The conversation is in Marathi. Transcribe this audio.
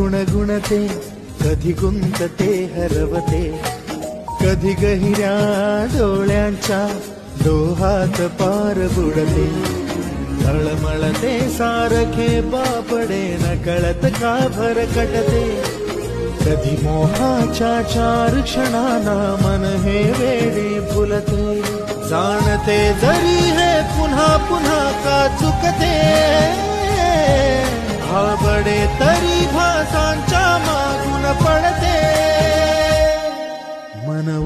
गुणगुणते कधी गुंतते हरवते. कधी गहिऱ्या डोळ्यांच्या डोहात पार बुडते. तळमळते सारखे बापडे न कळत का भरकटते कधी मोहाच्या चार क्षणाना मन हे वेडे फुलते. जाणते जर